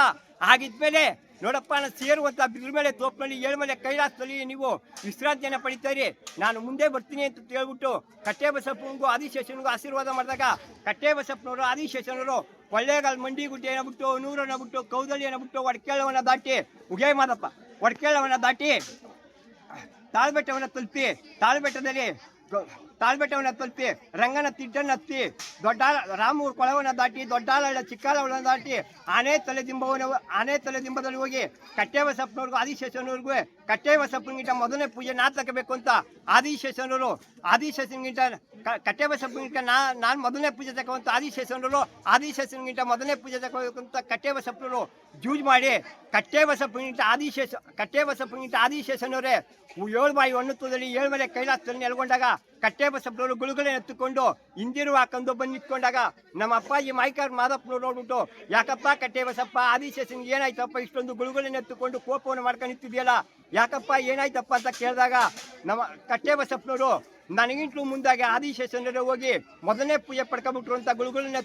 ಆಗಿದ್ಮೇಲೆ ನೋಡಪ್ಪ ನಾನು ಸೇರುವಂತ ಬಿದ್ರ ಮೇಲೆ ತೋಪ್ನಲ್ಲಿ ಏಳು ಮೇಲೆ ಕೈಲಾಸದಲ್ಲಿ ನೀವು ವಿಶ್ರಾಂತಿಯನ್ನು ಪಡಿತಾರೆ. ನಾನು ಮುಂದೆ ಬರ್ತೀನಿ ಅಂತ ಹೇಳ್ಬಿಟ್ಟು ಕಟ್ಟೆ ಬಸಪ್ಪನಿಗೂ ಆದಿಶೇಷನಿಗೂ ಆಶೀರ್ವಾದ ಮಾಡಿದಾಗ ಕಟ್ಟೆ ಬಸಪ್ಪನವರು ಆದಿಶೇಷನವರು ಕೊಳ್ಳೇಗಾಲ ಮಂಡಿ ಗುಡ್ಡೆಯನ್ನು ಬಿಟ್ಟು, ನೂರನ್ನು ಬಿಟ್ಟು ಕೌದಳಿಯನ್ನು ಬಿಟ್ಟು ಒಡಕೇಳವನ್ನ ದಾಟಿ, ಉಗೇ ಮಾದಪ್ಪ ಒಡಕೇಳವನ್ನ ದಾಟಿ, ತಾಳ್ಬೆಟ್ಟವನ್ನು ತಲುಪಿ, ತಾಳ್ಬೆಟ್ಟದಲ್ಲಿ ತಾಳ್ಬೆಟ್ಟವನ್ನು ತಲುಪಿ, ರಂಗನ ತಿಡ್ಡನ್ನು ಹತ್ತಿ ದೊಡ್ಡ ರಾಮೂರ್ ಕೊಳವನ್ನು ದಾಟಿ ದೊಡ್ಡಾಳ ಚಿಕ್ಕಾಳವನ್ನು ದಾಟಿ, ಆನೆ ತಲೆ ದಿಂಬವನ ಆನೆ ತಲೆ ದಿಂಬದಲ್ಲಿ ಹೋಗಿ ಕಟ್ಟೆ ಬಸಪ್ಪನವ್ರಿಗೂ ಆದಿಶೇಷನವ್ರಿಗೂ ಬಸಪ್ಪನಿಗಿಂತ ಮೊದಲನೇ ಪೂಜೆ ನಾ ತಗೋಬೇಕು ಅಂತ ಆದಿಶೇಷನವರು ಆದಿಶೇಷನಿಗಿಂತ ಕ- ಕಟ್ಟೆ ನಾ ನಾನು ಮೊದಲನೇ ಪೂಜೆ ತಗೋಂತ ಆದಿಶೇಷನವರು, ಆದಿಶೇಷನಿಗಿಂತ ಮೊದಲನೇ ಪೂಜೆ ತಕ್ಕಂಥ ಕಟ್ಟೆಬಸಪ್ಪರು ಜೂಜ್ ಮಾಡಿ ಕಟ್ಟೆ ಬಸಪ್ಪನಿಗಿಂತ ಆದಿಶೇಷ ಕಟ್ಟೆ ಬಸಪ್ಪನಿಗಿಂತ ಆದಿಶೇಷನವರೇ ಏಳು ಬಾಯಿ ಒಣ್ಣುತ್ತದಲ್ಲಿ ಏಳು ಮೇಲೆ ಕೈಲಾಸದಲ್ಲಿ ನೆಲೆಗೊಂಡಾಗ ಕಟ್ಟೆ ಬಸಪ್ಪನವರು ಗುಳುಗಳನ್ನ ಎತ್ತುಕೊಂಡು ಹಿಂದಿರು ಹಾಕೊಂಡು ಬಂದು ನಿಂತ್ಕೊಂಡಾಗ ನಮ್ಮ ಅಪ್ಪಾಜಿ ಮಾಯ್ಕಾರ್ ಮಾದಪ್ಪನವ್ರು ನೋಡ್ಬಿಟ್ಟು, ಯಾಕಪ್ಪ ಕಟ್ಟೆ ಬಸಪ್ಪ ಆದಿಶೇಷನ್ಗೆ ಏನಾಯ್ತಪ್ಪ ಇಷ್ಟೊಂದು ಗುಳುಗಳನ್ನ ಎತ್ತುಕೊಂಡು ಕೋಪವನ್ನು ಮಾಡ್ಕೊಂಡು ನಿಂತಿದೆಯಲ್ಲ ಯಾಕಪ್ಪ ಏನಾಯ್ತಪ್ಪ? ಅಂತ ಕೇಳಿದಾಗ ನಮ್ಮ ಕಟ್ಟೆ ಬಸಪ್ಪನವರು ನನಗಿಂತಲೂ ಮುಂದಾಗಿ ಆದಿಶೇಷನರೇ ಹೋಗಿ ಮೊದಲನೇ ಪೂಜೆ ಪಡ್ಕೊಂಬಿಟ್ರು ಅಂತ ಗುಳುಗುಳನ್ನ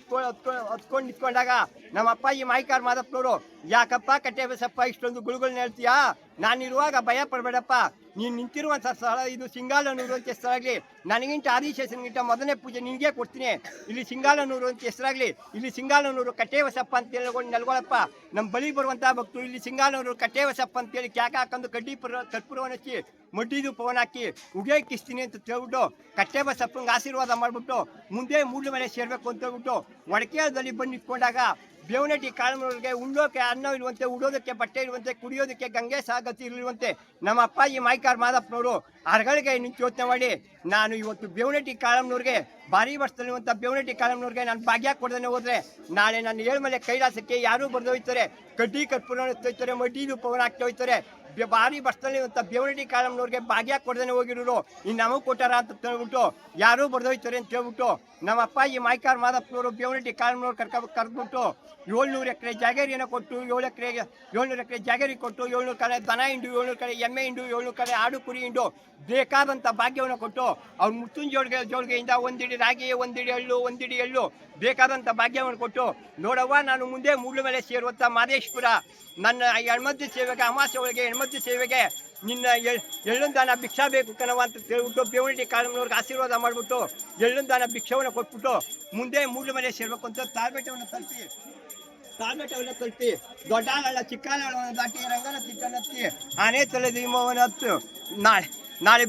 ಹತ್ಕೊಂಡು ನಿಂತ್ಕೊಂಡಾಗ ನಮ್ಮ ಈ ಮಾಯ್ಕಾರ್ ಮಾದಪ್ಪನವರು, ಯಾಕಪ್ಪ ಕಟ್ಟೆ ಬಸಪ್ಪ, ಇಷ್ಟೊಂದು ಗುಳುಗಳನ್ನ ಹೇಳ್ತೀಯಾ? ನಾನಿರುವಾಗ ಭಯ ಪಡಬೇಡಪ್ಪ. ನೀನು ನಿಂತಿರುವಂಥ ಸ್ಥಳ, ಇದು ಸಿಂಗಾಲನೂರು ಅಂತ ಹೆಸರಾಗಲಿ ನನಗಿಂತ ಆದಿಶೇಷನ್ಗಿಂತ ಮೊದಲನೇ ಪೂಜೆ ನಿನಗೆ ಕೊಡ್ತೀನಿ. ಇಲ್ಲಿ ಸಿಂಗಾಲನೂರು ಅಂತ ಹೆಸರಾಗಲಿ ಇಲ್ಲಿ ಸಿಂಗಾಲನೂರು ಕಟ್ಟೇವಸಪ್ಪ ಅಂತ ಹೇಳ್ಕೊಂಡು ನೆಲ್ಗೊಳಪ್ಪ. ನಮ್ಮ ಬಳಿ ಬರುವಂಥ ಭಕ್ತರು ಇಲ್ಲಿ ಸಿಂಗಾಲನೂರು ಕಟ್ಟೇವಸಪ್ಪ ಅಂತೇಳಿ ಕ್ಯಾಕ ಹಾಕೊಂಡು ಕಡ್ಡಿ ಪುರ ಕರ್ಪೂರವನ್ನು ಹಚ್ಚಿ ಮಡ್ಡಿದು ಪವನ್ ಹಾಕಿ ಉಗಿಯೋ ಕಿಸ್ತೀನಿ ಅಂತ ಹೇಳ್ಬಿಟ್ಟು ಕಟ್ಟೆ ಬಸಪ್ಪಂಗೆ ಆಶೀರ್ವಾದ ಮಾಡಿಬಿಟ್ಟು ಮುಂದೆ ಮೂಡ್ಲ ಮೇಲೆ ಸೇರಬೇಕು ಅಂತ ಹೇಳ್ಬಿಟ್ಟು ಒಡಕೆಯಲ್ಲಿ ಬಂದು ನಿಂತ್ಕೊಂಡಾಗ ಬೇವನಟ್ಟಿ ಕಾಳಮೂರಿಗೆ ಉಣ್ಣೋಕೆ ಅನ್ನ ಇರುವಂತೆ ಉಡೋದಕ್ಕೆ ಬಟ್ಟೆ ಇರುವಂತೆ ಕುಡಿಯೋದಕ್ಕೆ ಗಂಗೆ ಸಾಗತಿ ಇರುವಂತೆ ನಮ್ಮ ಈ ಮಾಯ್ಕಾರ್ ಮಾದಪ್ಪನವರು ಅರ್ಗಳಿಗೆ ನಿಂತು ಯೋಚನೆ ಮಾಡಿ, ನಾನು ಇವತ್ತು ಬೇವನಟ್ಟಿ ಕಾಳಮ್ನವ್ರಿಗೆ ಭಾರಿ ವರ್ಷದಲ್ಲಿರುವಂಥ ಬೇವನಟ್ಟಿ ಕಾಳಮ್ನವ್ರಿಗೆ ನಾನು ಭಾಗ್ಯ ಕೊಡದೇ ಹೋದ್ರೆ, ನಾಳೆ ನನ್ನ ಏಳ್ಮಲೆ ಕೈಲಾಸಕ್ಕೆ ಯಾರೂ ಬರೆದೋಯ್ತಾರೆ, ಕಡ್ಡಿ ಕರ್ಪೂರ ಹೋಯ್ತಾರೆ ಮಡ್ಡಿ ಪವನ್ ಹಾಕ್ತಾ ಹೋಯ್ತಾರೆ ಭಾರಿ ಬಸ್ನಲ್ಲಿ ಅಂತ ಬೇವರಡಿ ಕಾಲಂನವ್ರಿಗೆ ಭಾಗ್ಯ ಕೊಡದೇ ಹೋಗಿರೋರು. ಇನ್ನು ನಮಗೆ ಕೊಟ್ಟಾರ ಅಂತ ಹೇಳ್ಬಿಟ್ಟು ಯಾರೂ ಬರ್ದೋಯ್ತಾರೆ ಅಂತ ಹೇಳ್ಬಿಟ್ಟು ನಮ್ಮ ಅಪ್ಪ ಈ ಮಾಯ್ಕಾರ್ ಮಾದಪ್ಪನವರು ಬೇವರಡಿ ಕಾಲಂನವ್ರು ಕರ್ಕ ಕರೆದ್ಬಿಟ್ಟು ಏಳ್ನೂರು ಎಕರೆ ಜಾಗೇರಿಯನ್ನು ಕೊಟ್ಟು, ಏಳು ಎಕರೆ ಏಳ್ನೂರು ಎಕರೆ ಜಾಗೇರಿ ಕೊಟ್ಟು, ಏಳ್ನೂರು ಕಡೆ ದನ ಹಿಂಡು ಏಳ್ನೂರು ಕಡೆ ಎಮ್ಮೆ ಹಿಂಡು ಏಳ್ನೂರು ಕಡೆ ಆಡು ಕುರಿ ಹಿಂಡು ಬೇಕಾದಂಥ ಭಾಗ್ಯವನ್ನು ಕೊಟ್ಟು ಅವ್ರ ಮುತ್ತುನ್ ಜೋಳಿಗೆ ಜೋಳಿಗೆಯಿಂದ ಒಂದಿಡಿ ರಾಗಿ, ಒಂದಿಡಿ ಎಳ್ಳು ಒಂದಿಡಿ ಎಳ್ಳು ಬೇಕಾದಂಥ ಭಾಗ್ಯವನ್ನು ಕೊಟ್ಟು ನೋಡವ್ವ, ನಾನು ಮುಂದೆ ಮೂಡ್ಲ ಮೇಲೆ ಸೇರುವಂಥ ಮಾದೇಶ್ವರ ನನ್ನ ಹೆಣ್ಮದ್ದು ಸೇವೆಗೆ ಅಮಾಸೆ ಒಳಗೆ ಹೆಣ್ಮದ್ದು ಸೇವೆಗೆ ನಿನ್ನ ಎಳ್- ಎಳ್ಳಿನ ದಾನ ಭಿಕ್ಷಾ ಬೇಕು ಕಣವ ಅಂತ ಹೇಳ್ಬಿಟ್ಟು ಬೇವಳ್ಳಿ ಕಾಲಮ್ನವ್ರಿಗೆ ಆಶೀರ್ವಾದ ಮಾಡಿಬಿಟ್ಟು ಎಳ್ಳಿನ ದಾನ ಭಿಕ್ಷವನ್ನು ಕೊಟ್ಬಿಟ್ಟು ಮುಂದೆ ಮೂಡ್ಲ ಮನೆ ಸೇರ್ಬೇಕು ಅಂತ ತಾಳ್ಮೆಟವನ್ನು ತಲುಪಿ ತಾಳ್ಮೆಟವನ್ನು ತಲುಪಿ ದೊಡ್ಡ ಹಳ್ಳ ಚಿಕ್ಕ ಹಳ್ಳವನ್ನು ದಾಟಿ ರಂಗನ ತಿಟ್ಟನ್ನು ಹತ್ತಿ ಆನೆ ತಲೆ ದೀಮವನ್ನು ಹತ್ತು. ನಾಳೆ ನಾಳೆ.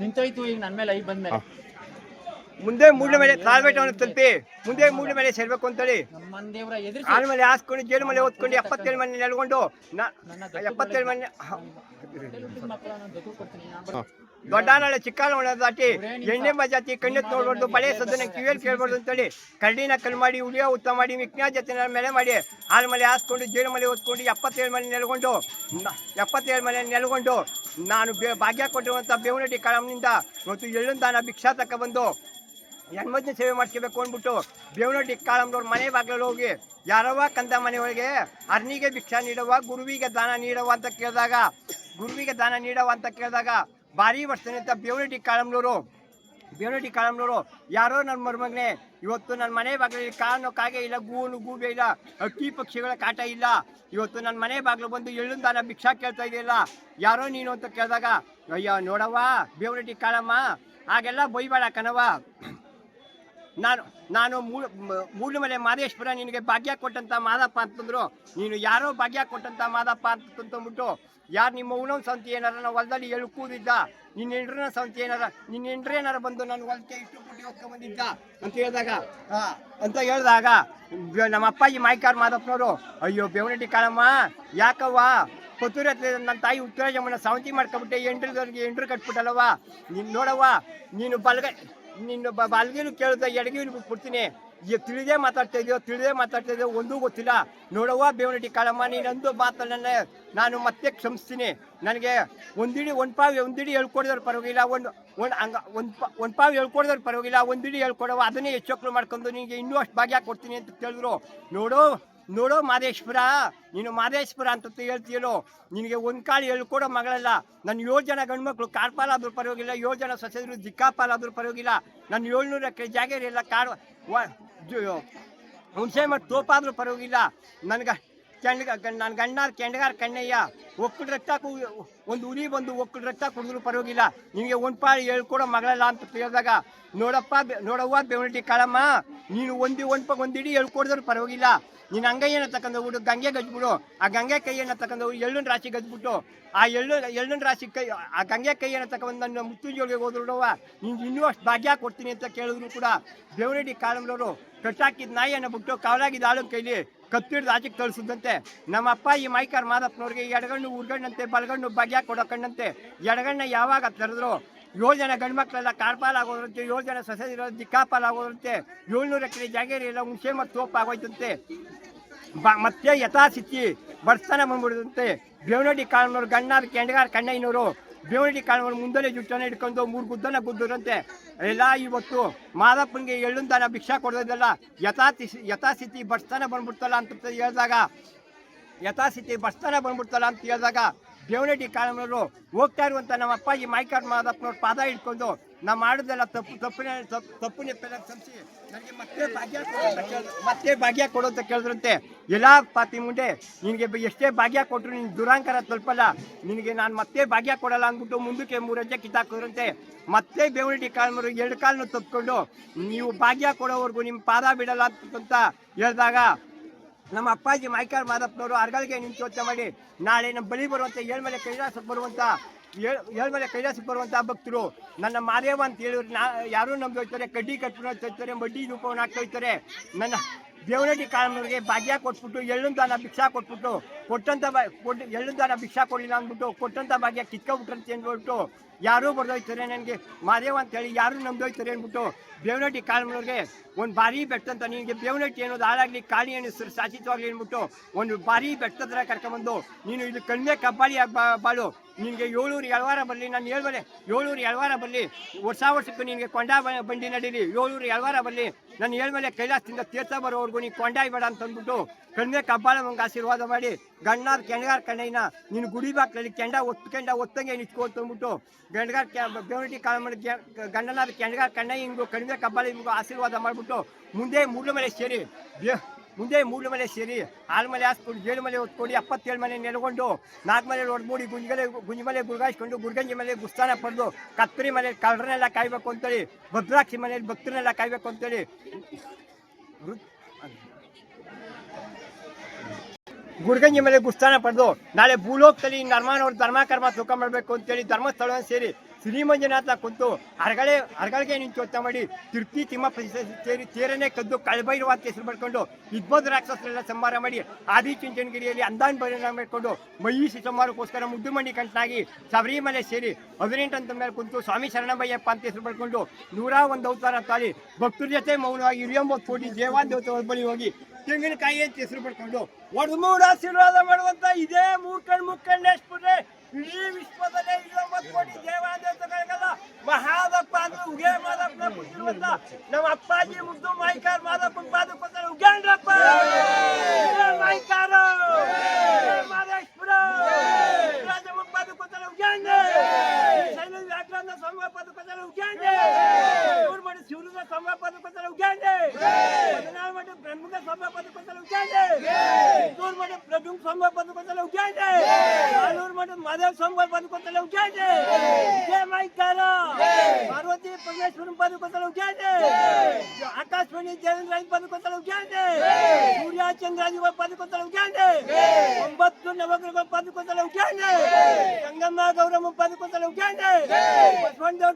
ನಿಂತೋಯ್ತು ಈಗ ನನ್ನ ಮೇಲೆ ಐ ಬಂದ್ಮೇಲೆ. ಮುಂದೆ ಮೂಡಿನ ಮೇಲೆ ತಾಳ್ಬೆಟ್ಟವನ್ನು ತಲುಪಿ ಮುಂದೆ ಮೂಡಿನ ಮೇಲೆ ಸೇರ್ಬೇಕು ಅಂತೇಳಿ. ಎದುರು ಆಮೇಲೆ ಹಾಸ್ಕೊಂಡು ಜೇನು ಮನೆ ಓದ್ಕೊಂಡು ಎಪ್ಪತ್ತೇಳು ಮನೆ ನೆಲ್ಕೊಂಡು ಎಪ್ಪತ್ತೇಳು ಮನೆ. ದೊಡ್ಡನಾಳೆ ಚಿಕ್ಕನಾಳೆ ದಾಟಿ ಎಣ್ಣೆ ಮಜಾತಿ ಕಣ್ಣೆತ್ತು ನೋಡ್ಬಾರ್ದು ಬಳೆ ಸದನ ಕಿವಿಯಲ್ಲಿ ಕೇಳ್ಬಾರ್ದು ಅಂತೇಳಿ ಕರಡಿನ ಕಲ್ ಮಾಡಿ ಉಳಿಯೋ ಉತ್ತ ಮಾಡಿ ಮಿಕ್ನ ಜೊತೆ ಮೇಲೆ ಮಾಡಿ ಆಮೇಲೆ ಮಲೆ ಹಾಸ್ಕೊಂಡು ಜೇನು ಮಲೆ ಓದ್ಕೊಂಡು ಎಪ್ಪತ್ತೇಳು ಮನೆ ನೆಲ್ಕೊಂಡು ಎಪ್ಪತ್ತೇಳು ಮನೆ ನೆಲ್ಕೊಂಡು ನಾನು ಭಾಗ್ಯ ಕೊಟ್ಟಿರುವಂಥ ಬೇವನಟ್ಟಿ ಕಾಳಮ್ನಿಂದ ಮತ್ತು ಎಳ್ಳು ದಾನ ಭಿಕ್ಷಾ ತಕ್ಕ ಬಂದು ಹೆಣ್ಮದ್ನ ಸೇವೆ ಮಾಡ್ಕೋಬೇಕು ಅಂದ್ಬಿಟ್ಟು ಬೇವನಟ್ಟಿ ಕಾಳಂಬ್ರವ್ರ ಮನೆ ಬಾಗಿಲಲ್ಲಿ ಹೋಗಿ ಯಾರವ ಕಂದ ಮನೆಯೊಳಗೆ ಅರ್ನಿಗೆ ಭಿಕ್ಷಾ ನೀಡವ, ಗುರುವಿಗೆ ದಾನ ನೀಡವ ಅಂತ ಕೇಳಿದಾಗ, ಗುರುವಿಗೆ ದಾನ ನೀಡವ ಅಂತ ಕೇಳಿದಾಗ ಭಾರಿ ವರ್ಷನೆ ಅಂತ ಬೇವನಟ್ಟಿ ಕಾಳಮ್ನವರು ಬೇವನಟ್ಟಿ ಕಾಳಮ್ನವರು ಯಾರೋ ನನ್ನ ಮರುಮಗನೆ, ಇವತ್ತು ನನ್ನ ಮನೆ ಬಾಗಿಲಲ್ಲಿ ಕಾಣೋ ಕಾಗೆ ಇಲ್ಲ, ಗೂನು ಗೂಬೆ ಇಲ್ಲ ಹಕ್ಕಿ ಪಕ್ಷಿಗಳ ಕಾಟ ಇಲ್ಲ, ಇವತ್ತು ನನ್ನ ಮನೆ ಬಾಗಿಲು ಬಂದು ಎಳ್ಳಿನ ದಾನ ಭಿಕ್ಷಾ ಕೇಳ್ತಾ ಇದೆಯಲ್ಲ ಯಾರೋ ನೀನು ಅಂತ ಕೇಳಿದಾಗ, ಅಯ್ಯ ನೋಡವ್ವ ಬೇವನಟ್ಟಿ ಕಾಳಮ್ಮ, ಹಾಗೆಲ್ಲ ಬೈಬೇಡ ಕಣವ ನಾನು ನಾನು ಮೂಡುಮಲೆ ಮಲೆ ಮಾದೇಶ್ವರ ನಿನಗೆ ಭಾಗ್ಯ ಕೊಟ್ಟಂತ ಮಾದಪ್ಪ ಅಂತಂದ್ರು ನೀನು ಯಾರೋ ಭಾಗ್ಯ ಕೊಟ್ಟಂತ ಮಾದಪ್ಪ ಅಂತಂದ್ಬಿಟ್ಟು ಯಾರು ನಿಮ್ಮ ಉಣವ್ ಸಂತಿ ಏನಾರ ನಾವು ಹೊಲದಲ್ಲಿ ಎಳ್ಕೂದಿದ್ದ, ನಿನ್ನ ಹೆಂಡ್ರನ ಸಂತಿ ಏನಾರ, ನಿನ್ನ ಹೆಂಡ್ರ ಏನಾರ ಬಂದು ನಾನು ಹೊಲಕ್ಕೆ ಇಷ್ಟು ಕೊಟ್ಟು ಹೊತ್ಕೊಂಡ್ ಬಂದಿದ್ದ ಅಂತ ಹೇಳಿದಾಗ ಅಂತ ಹೇಳಿದಾಗ ನಮ್ಮ ಅಪ್ಪಾಜಿ ಮಾಯ್ಕಾರ್ ಮಾದಪ್ಪನವರು, ಅಯ್ಯೋ ಬೆವನಟ್ಟಿ ಕಾಳಮ್ಮ, ಯಾಕವ್ವ? ತಲೆ ನನ್ನ ತಾಯಿ ಉತ್ತರಾಜಮ್ಮನ ಸಾವಂತಿ ಮಾಡ್ಕೊಬಿಟ್ಟೆ ಎಂಟ್ರದವ್ರಿಗೆ ಎಂಟ್ರು ಕಟ್ಬಿಟ್ಟಲ್ಲವ್ವ? ನೀನು ನೋಡವ್ವ, ನೀನು ಬಲ್ಗ ನಿನ್ನ ಬ ಬಲ್ಗಿಲು ಕೇಳಿದ ಎಡಗಿಲು ಕೊಡ್ತೀನಿ. ಈಗ ತಿಳಿದೇ ಮಾತಾಡ್ತಾ ಇದೆಯೋ, ತಿಳಿದೇ ಮಾತಾಡ್ತಾ ಇದೆಯೋ, ಒಂದೂ ಗೊತ್ತಿಲ್ಲ. ನೋಡವ್ವ ಬೇವನಟ್ಟಿ ಕಾಳಮ್ಮ ನೀನೊಂದು ಮಾತನ್ನ ನಾನು ಮತ್ತೆ ಕ್ಷಮಿಸ್ತೀನಿ. ನನಗೆ ಒಂದಿಡಿ, ಒಂದು ಪಾವು, ಒಂದಿಡಿ ಹೇಳ್ಕೊಡಿದ್ರೆ ಪರವಾಗಿಲ್ಲ. ಒಂದು ಒಂದು ಹಂಗ ಒಂದು ಪ, ಒಂದು ಪಾವು ಹೇಳ್ಕೊಡಿದ್ರೆ ಪರವಾಗಿಲ್ಲ. ಒಂದಿಡಿ ಹೇಳ್ಕೊಡವ ಅದನ್ನೇ ಹೆಚ್ಚು ಮಾಡ್ಕೊಂಡು ನಿನಗೆ ಇನ್ನೂ ಅಷ್ಟು ಭಾಗ್ಯ ಕೊಡ್ತೀನಿ ಅಂತ ಕೇಳಿದ್ರು. ನೋಡು ನೋಡೋ ಮಾದೇಶ್ವರ, ನೀನು ಮಾದೇಶ್ವರ ಅಂತ ಹೇಳ್ತೀಯೋ ನಿನಗೆ ಒಂದು ಕಾಳು ಹೇಳ್ಕೊಡೋ ಮಗಳಲ್ಲ. ನನ್ನ ಏಳು ಜನ ಗಂಡ್ಮಕ್ಳು ಕಾರ್ಪಾಲಾದ್ರೂ ಪರವಾಗಿಲ್ಲ, ಏಳು ಜನ ಸೊಸೆದ್ರು ದಿಕ್ಕಾಪಾಲಾದ್ರೂ ಪರವಾಗಿಲ್ಲ. ನನ್ನ ಏಳ್ನೂರು ಎಕರೆ ಜಾಗ ಇರಲಿಲ್ಲ ಕಾಡು ಹುಣಸೆ ಮತ್ತು ತೋಪಾದ್ರೂ ಪರವಾಗಿಲ್ಲ. ನನಗೆ ಕೆಂಡ್ಗ ನನ್ನ ಗಂಡ ಕೆಂಡಗಾರ ಕಣ್ಣಯ್ಯ ಒಕ್ಕಳು ರಕ್ತ ಒಂದು ಉರಿ ಬಂದು ಒಕ್ಕಳು ರಕ್ತ ಕುಡಿದ್ರು ಪರವಾಗಿಲ್ಲ. ನಿಮಗೆ ಒಂದು ಪಾಳು ಹೇಳ್ಕೊಡೋ ಮಗಳಲ್ಲ ಅಂತ ಕೇಳಿದಾಗ, ನೋಡಪ್ಪ ನೋಡವ್ವ ಬೆವನಟ್ಟಿ ಕಾಳಮ್ಮ, ನೀನು ಒಂದು ಒಂದು ಒಂದಿಡಿ ಹೇಳ್ಕೊಡಿದ್ರು ಪರವಾಗಿಲ್ಲ. ನೀನು ಅಂಗಯ್ಯನ ತಗೊಂಡು ಹುಡುಗ ಗಂಗೆ ಗಜ್ಬಿಡು. ಆ ಗಂಗೆ ಕೈಯನ್ನು ತಗೊಂಡು ಎಳ್ಳಿನ ರಾಶಿ ಗಜ್ಬಿಟ್ಟು. ಆ ಎಳ್ಳು ಎಳ್ಳಿನ ರಾಶಿ ಕೈ ಆ ಗಂಗೆ ಕೈಯನ್ನು ತಗೊಂಡು ನನ್ನ ಮುತ್ತುಜೋಳಿಗೆ ಹೋದ್ರು ನೋಡವ್ವ. ನೀನು ಇನ್ನೂ ಅಷ್ಟು ಭಾಗ್ಯ ಕೊಡ್ತೀನಿ ಅಂತ ಕೇಳಿದ್ರು ಕೂಡ ಬೇವರೆಡ್ಡಿ ಕಾಳಂಬ್ರವರು ಕಟ್ಟಾಕಿದ ನಾಯಿಯನ್ನು ಬಿಟ್ಟು ಕಾವಲಾಗಿದ್ದ ಆಳು ಕೈಲಿ ಕತ್ತಿಡ್ದು ಆಚೆಗೆ ಕಳಿಸಿದಂತೆ ನಮ್ಮ ಅಪ್ಪ ಈ ಮೈಕಾರ್ ಮಾದಪ್ಪನವ್ರಿಗೆ ಎಡಗಣ್ಣು ಉರ್ಗಣ್ಣಂತೆ ಬಲಗಣ್ಣು ಭಾಗ್ಯ ಕೊಡಕಣ್ಣಂತೆ. ಎಡಗಣ್ಣ ಯಾವಾಗ ತೆರೆದ್ರು? ಏಳು ಜನ ಗಂಡ್ಮಕ್ಳೆಲ್ಲ ಕಾರ್ಪಾಲ್ ಆಗೋದ್ರಂತೆ ಏಳು ಜನ ಸೊಸೆ ದಿಕ್ಕಾಪಾಲಾಗೋದ್ರಂತೆ ಏಳ್ನೂರ ಎಕರೆ ಜಾಗೇರಿ ಎಲ್ಲ ಹುಣಸೆ ಮತ್ತು ತೋಪಾಗೋಯ್ತಂತೆ ಬ, ಮತ್ತೆ ಯಥಾಸ್ಥಿತಿ ಬಡ್ಸ್ತಾನ ಬಂದ್ಬಿಡುದಂತೆ. ಬೇವನಡಿ ಕಾಳನವ್ರು ಗಣ್ಣಾರ್, ಕೆಂಡಗಾರ್, ಕಣ್ಣಯ್ಯನವರು ಬೇವನಡಿ ಕಾಣುವ ಮುಂದಲೇ ಜುಟ್ಟನ ಹಿಡ್ಕೊಂಡು ಮೂರು ಗುದ್ದನ ಗುದ್ದರಂತೆ. ಎಲ್ಲ ಇವತ್ತು ಮಾದಪ್ಪನಿಗೆ ಎಳ್ಳುಂದಾನ ದಾನ ಭಿಕ್ಷಾ ಕೊಡೋದಲ್ಲ ಯಥಾತಿ ಯಥಾಸ್ಥಿತಿ ಬಡ್ಸ್ತಾನೆ ಬಂದ್ಬಿಡ್ತಲ್ಲ ಅಂತ ಹೇಳಿದಾಗ, ಯಥಾಸ್ಥಿತಿ ಬಡ್ಸ್ತಾನೆ ಬಂದ್ಬಿಡ್ತಲ್ಲ ಅಂತ ಹೇಳಿದಾಗ ದೇವನಹಳ್ಳಿ ಕಾಲಂನವರು ಹೋಗ್ತಾ ಇರುವಂತ ನಮ್ಮ ಅಪ್ಪಾಜಿ ಮೈಕಾರ್ ಮಾದಪ್ಪನವ್ರ ಪಾದ ಹಿಡ್ಕೊಂಡು ನಾ ಮಾಡೋದೆಲ್ಲ ತಪ್ಪು, ತಪ್ಪಿನ, ತಪ್ಪು ನೆಪ್ಪೆಲ್ಲ ನನಗೆ ಮತ್ತೆ ಭಾಗ್ಯ. ಮತ್ತೆ ಭಾಗ್ಯ ಕೊಡು ಅಂತ ಕೇಳಿದ್ರಂತೆ ಎಲ್ಲ ಪಾತಿ ಮುಂದೆ ನಿನಗೆ ಎಷ್ಟೇ ಭಾಗ್ಯ ಕೊಟ್ಟರು ನಿನ್ನ ದುರಾಂಕಾರ ತಲುಪಲ್ಲ ನಿನಗೆ ನಾನು ಮತ್ತೆ ಭಾಗ್ಯ ಕೊಡಲ್ಲ ಅಂದ್ಬಿಟ್ಟು ಮುಂದಕ್ಕೆ ಮೂರು ಹೆಜ್ಜೆ ಕಿತ್ತಾಕಿದ್ರಂತೆ ಮತ್ತೆ ಬೇವನಹಳ್ಳಿ ಕಾಲಮರು ಎರಡು ಕಾಲನ್ನು ತಪ್ಪಿಕೊಂಡು ನೀವು ಭಾಗ್ಯ ಕೊಡೋವರೆಗೂ ನಿಮ್ಮ ಪಾದ ಬಿಡಲ್ಲ ಅಂತ ಹೇಳಿದಾಗ ನಮ್ಮ ಅಪ್ಪಾಜಿ ಮೈಕಾರ್ ಮಾದಪ್ಪನವರು ಅರ್ಗಳಿಗೆ ನಿಂತು ಮಾಡಿ, ನಾಳೆ ನಮ್ಮ ಬಳಿ ಬರುವಂತ ಏಳ್ಮೇಲೆ ಕೈಲಾಸಕ್ಕೆ ಬರುವಂತ ಏಳ್ಮಲೆ ಕೈಲಾಸಕ್ಕೆ ಬರುವಂತ ಭಕ್ತರು. ನನ್ನ ಮಾರ್ಯವ ಅಂತ ಹೇಳಿದ್ರು. ನಾ, ಯಾರು ನಮ್ಗೆ ಹೋಯ್ತಾರೆ ಕಡ್ಡಿ ಕಟ್ಬಿಟ್ಟು ಹೋಗ್ತಾರೆ ಬಡ್ಡಿ ರೂಪವನ್ನು ಹಾಕ್ತಾ ನನ್ನ ದೇವನಹಳ್ಳಿ ಕಾಲಮರಿಗೆ ಭಾಗ್ಯ ಕೊಟ್ಬಿಟ್ಟು, ಎಳ್ಳು ದಾನ ಭಿಕ್ಷಾ ಕೊಟ್ಬಿಟ್ಟು ಕೊಟ್ಟಂತ ಬಾ ಕೊಟ್ಟು ಭಿಕ್ಷಾ ಕೊಡಲಿಲ್ಲ ಅಂದ್ಬಿಟ್ಟು ಕೊಟ್ಟಂತ ಭಾಗ್ಯ ಕಿತ್ಕೊಬಿಟ್ರಂತೆ ಅಂದ್ಬಿಟ್ಟು ಯಾರೂ ಬರ್ದೋಯ್ತಾರೆ ನನಗೆ. ಮಾದೇವ ಅಂತೇಳಿ ಯಾರು ನಮ್ದೋಯ್ತಾರೆ ಅಂದ್ಬಿಟ್ಟು ಬೇವನಟ್ಟಿ ಕಾಲಮನವ್ರಿಗೆ ಒಂದು ಬಾರಿ ಬೆಟ್ಟಂತ, ನಿನಗೆ ಬೇವನಟ್ಟಿ ಅನ್ನೋದು ಹಾಳಾಗಲಿ, ಕಾಳಿ ಅನ್ನಿಸ್ರು ಶಾಶ್ವತವಾಗಲಿ ಅಂದ್ಬಿಟ್ಟು ಒಂದು ಬಾರಿ ಬೆಟ್ಟದ್ರ ಕರ್ಕೊಂಬಂದು, ನೀನು ಇದು ಕಣ್ಮೆ ಕಬ್ಬಾಳಿ ಬಾಳು. ನಿನಗೆ ಏಳೂರು ಎಳವಾರ ಬರಲಿ, ನಾನು ಹೇಳ್ಬಲೆ ಏಳೂರು ಎಳವಾರ ಬರಲಿ, ವರ್ಷ ವರ್ಷಕ್ಕೂ ನಿನಗೆ ಕೊಂಡ ಬಂಡಿ ನಡೀಲಿ, ಏಳೂರು ಎಳವಾರ ಬರಲಿ, ನಾನು ಹೇಳ್ಮೇಲೆ ಕೈಲಾಸದಿಂದ ತೀರ್ಥ ಬರೋವರೆಗೂ ನೀನು ಕೊಂಡಾಯ್ಬೇಡ ಅಂತಂದ್ಬಿಟ್ಟು ಕಡಿಮೆ ಕಬ್ಬಾಳ ಆಶೀರ್ವಾದ ಮಾಡಿ ಗಣ್ಣಾರ್ ಕೆಂಡಗಾರ ಕಣ್ಣಯ್ಯನ ನಿನ್ನ ಗುಡಿ ಬಾಕ್ಲಲ್ಲಿ ಕೆಂಡ ಒತ್ತು ಕೆಂಡ ಒತ್ತಂಗೆ ನಿಂತ್ಕೊ ಗಂಡಗಾರ ಅಂದ್ಬಿಟ್ಟು ಗಂಡಗಾರ್ ಬೇವನಟಿ ಕಾಲ ಗಂಡನಾದ ಕೆಂಡಗಾರ್ ಕಣ್ಣಯ್ಯ ಹಿಂಗು ಕಣಿವೆ ಕಬ್ಬಾಳ ಹಿಂಗು ಆಶೀರ್ವಾದ ಮಾಡಿಬಿಟ್ಟು ಮುಂದೆ ಮೂರು ಮಲೆ ಸೇರಿ. ಮುಂದೆ ಮೂರು ಮಲೆ ಸೇರಿ. ಆಲ್ಮಲೆ ಹಾಸ್ಕೊಂಡು ಏಳು ಮಲೆ ಹೊತ್ಕೊಂಡು ಎಪ್ಪತ್ತೇಳು ಮನೆ ನೆಲಗೊಂಡು ನಾಲ್ಕು ಮಲೆ ಹೊಡೆದ್ಮೂಡಿ ಮೂಡಿ ಗುಂಜ್ ಗುಂಜಮಲೆ ಗುರುಗಾಯಿಸ್ಕೊಂಡು ಗುರುಗಂಜಿ ಮನೆ ಗುಸ್ತಾನ ಪಡೆದು ಕತ್ತರಿ ಮಲೆ ಕಳ್ಳರನ್ನೆಲ್ಲ ಕಾಯ್ಬೇಕು ಅಂತೇಳಿ ಭದ್ರಾಕ್ಷಿ ಮನೆಯಲ್ಲಿ ಭಕ್ತರನ್ನೆಲ್ಲ ಕಾಯ್ಬೇಕು ಅಂತೇಳಿ ಗುರ್ಗಂಜಿ ಮೇಲೆ ಗುಸ್ತಾನ ಪಡೆದು ನಾಳೆ ಭೂಲೋಕದಲ್ಲಿ ನರ್ಮಾನವ್ರ ಧರ್ಮ ಕರ್ಮ ತೂಕ ಮಾಡಬೇಕು ಅಂತೇಳಿ ಧರ್ಮಸ್ಥಳ ಸೇರಿ ಶ್ರೀಮಂಜುನಾಥ ಕುಂತು ಅರಗಳೆ ನಿಂತು ಯೋಚನೆ ಮಾಡಿ ತಿರುಪ್ತಿ ತಿಮ್ಮಪ್ಪ ಸೇರಿ ತೇರನೆ ಕದ್ದು ಕಳಬೈರುವ ಅಂತ ಹೆಸರು ಪಡ್ಕೊಂಡು ಇದ್ಬೋದ ರಾಕ್ಷಸರೆಲ್ಲ ಸಂಹಾರ ಮಾಡಿ ಆದಿ ಚುಂಚನಗಿರಿಯಲ್ಲಿ ಅಂದಾನ್ ಪರಿಣಾಮ ಮಾಡಿಕೊಂಡು ಮಹಿಷಿ ಸಂಹಾರಕ್ಕೋಸ್ಕರ ಮುದ್ದುಮಣಿ ಕಂಟನಾಗಿ ಶಬರಿಮಲೆ ಸೇರಿ ಹದಿನೆಂಟು ಅಂತ ಮೇಲೆ ಕುಂತು ಸ್ವಾಮಿ ಶರಣಬಯ್ಯಪ್ಪ ಅಂತ ಹೆಸರು ಪಡ್ಕೊಂಡು ನೂರ ಒಂದು ಅವತಾರ ತಾಳಿ ಭಕ್ತರ ಜೊತೆ ಮೌನವಾಗಿ ಹಿರಿಯೊಂಬತ್ತು ಕೋಟಿ ದೇವಾದೇವತೆ ಬಳಿ ಹೋಗಿ ತೆಂಗಿನಕಾಯಿ ಅಂತ ಹೆಸರು ಪಡ್ಕೊಂಡು ಒಡೆದು ಮೂಡ ಆಶೀರ್ವಾದ ಮಾಡುವಂತ ಇದೇ ಮೂರ್ಕಂಡ್ ಮುಕ್ಕಂಡೇಶ್ವರೇ ಇಡೀ ವಿಶ್ವದಲ್ಲೇ ಇರುವಂತ ಕೋಟಿ ದೇವಾದೇವತೆಗಳಿಗೆಲ್ಲ ಮಹಾದಪ್ಪ ಅಂದ್ರೆ ಉಗೇ ಮಾದಪ್ಪನ ಕೊಟ್ಟಿರುವಂತ ನಮ್ಮ ಅಪ್ಪಾಜಿ ಮುದ್ದು ಮಾಯ್ಕಾರ್ ಮಾದಪ್ಪನ ಕೊಡ್ತಾರೆ ಉಗೇಂದ್ರಪ್ಪ ಮೈಕಾರ ಮಾಯ್ಕಾರ. ಉಗೇ ಮಾದೇಶ್ವರ. ರಾಜಮ್ಮ ಪಾದ ಕೊಡ್ತಾರೆ ಉಗೇಂದ್ರ ಶೈಲ ವ್ಯಾಕರಣ ಸಂಘ ಪಾದ ಕೊಡ್ತಾರೆ ಉಗೇಂದ್ರ ಇವ್ರು ಮಾಡಿ ಶಿವನ ಸಂಘ ಪದ ಕೊಡ್ತಾರೆ ಉಗೇಂದ್ರ ಬ್ರಹ್ಮಗ ಸಂಘ ಪಾದ ಕೊಡ್ತಾರೆ ಉಗೇಂದ್ರ ಇವ್ರು ಮಾಡಿ ಪ್ರಭು ಸಂಘ ಪಾದ ಕೊಡ್ತಾರೆ ಉಗೇಂದ್ರ ಆಲೂರು ಮಾಡಿ ಮಾದೇವ್ ಸಂಘ ಪಾದ ಕೊಡ್ತಾರೆ ಉಗೇಂದ್ರ ಜಯ ಮೈಕಾರ ಪಾರ್ವತಿ ಪರಮೇಶ್ವರನ್ ಪಾದ ಕೊಡ್ತಾರೆ ಉಗೇಂದ್ರ ಆಕಾಶವಾಣಿ ಜಯೇಂದ್ರ ಪಾದ ಕೊಡ್ತಾರೆ ಉಗೇಂದ್ರ ಸೂರ್ಯ ಚಂದ್ರಾಜಿ ಪಾದ ಕೊಡ್ತಾರೆ ಉಗೇಂದ್ರ ಒಂಬತ್ತು ನವಗ್ರಹ ಪಾದ ಕೊಡ್ತಾರೆ ಉಗೇಂದ್ರ ಗಂಗಮ್ಮ ಗೌರಮ್ಮ ಪಾದ ಕೊಡ್ತಾರೆ ಉಗೇಂದ್ರ ಬಸವಣ್ಣ ದೇವ್ರ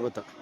விபத்தான்